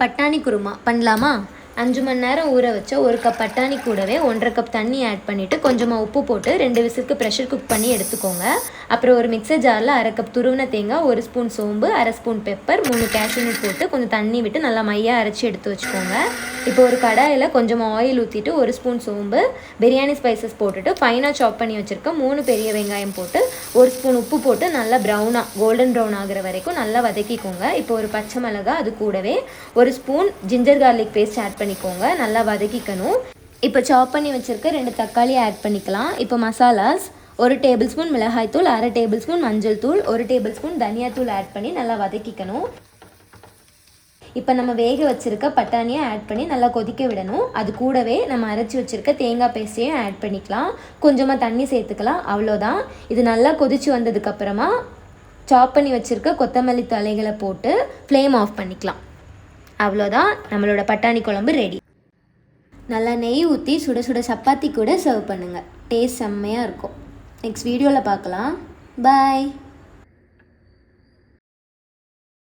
பட்டாணி குருமா பண்ணலாமா? அஞ்சு மணி நேரம் ஊற வச்ச ஒரு கப் பட்டாணி கூடவே ஒன்றரை கப் தண்ணி ஆட் பண்ணிவிட்டு கொஞ்சமாக உப்பு போட்டு ரெண்டு விசிலுக்கு ப்ரெஷர் குக் பண்ணி எடுத்துக்கோங்க. அப்புறம் ஒரு மிக்சர் ஜாரில் அரை கப் துருவின தேங்காய் ஒரு ஸ்பூன் சோம்பு அரை ஸ்பூன் பெப்பர் மூணு cashew போட்டு கொஞ்சம் தண்ணி விட்டு நல்லா மையாக அரைச்சி எடுத்து வச்சுக்கோங்க. இப்போ ஒரு கடாயில் கொஞ்சமாக ஆயில் ஊற்றிட்டு ஒரு ஸ்பூன் சோம்பு பிரியாணி ஸ்பைசஸ் போட்டுட்டு ஃபைனாக சாப் பண்ணி வச்சுருக்க மூணு பெரிய வெங்காயம் போட்டு ஒரு ஸ்பூன் உப்பு போட்டு நல்லா ப்ரௌனாக கோல்டன் ப்ரௌன் ஆகிற வரைக்கும் நல்லா வதக்கிக்கோங்க. இப்போ ஒரு பச்சை மிளகா அது கூடவே ஒரு spoon ginger garlic paste add பண்ணிக்கோங்க. நல்லா வதக்கிக்கணும். இப்போ சாப் பண்ணி வச்சுருக்க ரெண்டு தக்காளி ஆட் பண்ணிக்கலாம். இப்போ மசாலாஸ் ஒரு டேபிள் ஸ்பூன் மிளகாய்த்தூள் அரை டேபிள் ஸ்பூன் மஞ்சள் தூள் ஒரு டேபிள் ஸ்பூன் தனியாத்தூள் ஆட் பண்ணி நல்லா வதக்கிக்கணும். இப்போ நம்ம வேக வச்சுருக்க பட்டாணியை ஆட் பண்ணி நல்லா கொதிக்க விடணும். அது கூடவே நம்ம அரைச்சி வச்சுருக்க தேங்காய் பேஸ்ட்டையும் ஆட் பண்ணிக்கலாம். கொஞ்சமாக தண்ணி சேர்த்துக்கலாம். அவ்வளோதான். இது நல்லா கொதிச்சு வந்ததுக்கப்புறமா சாப் பண்ணி வச்சுருக்க கொத்தமல்லி தலைகளை போட்டு ஃப்ளேம் ஆஃப் பண்ணிக்கலாம். அவ்வளோதான். நம்மளோட பட்டாணி குழம்பு ரெடி நல்லா நெய் ஊற்றி சுட சுட சப்பாத்தி கூட சர்வ் பண்ணுங்கள் டேஸ்ட் செம்மையாக இருக்கும். நெக்ஸ்ட் வீடியோவில் பார்க்கலாம். பாய்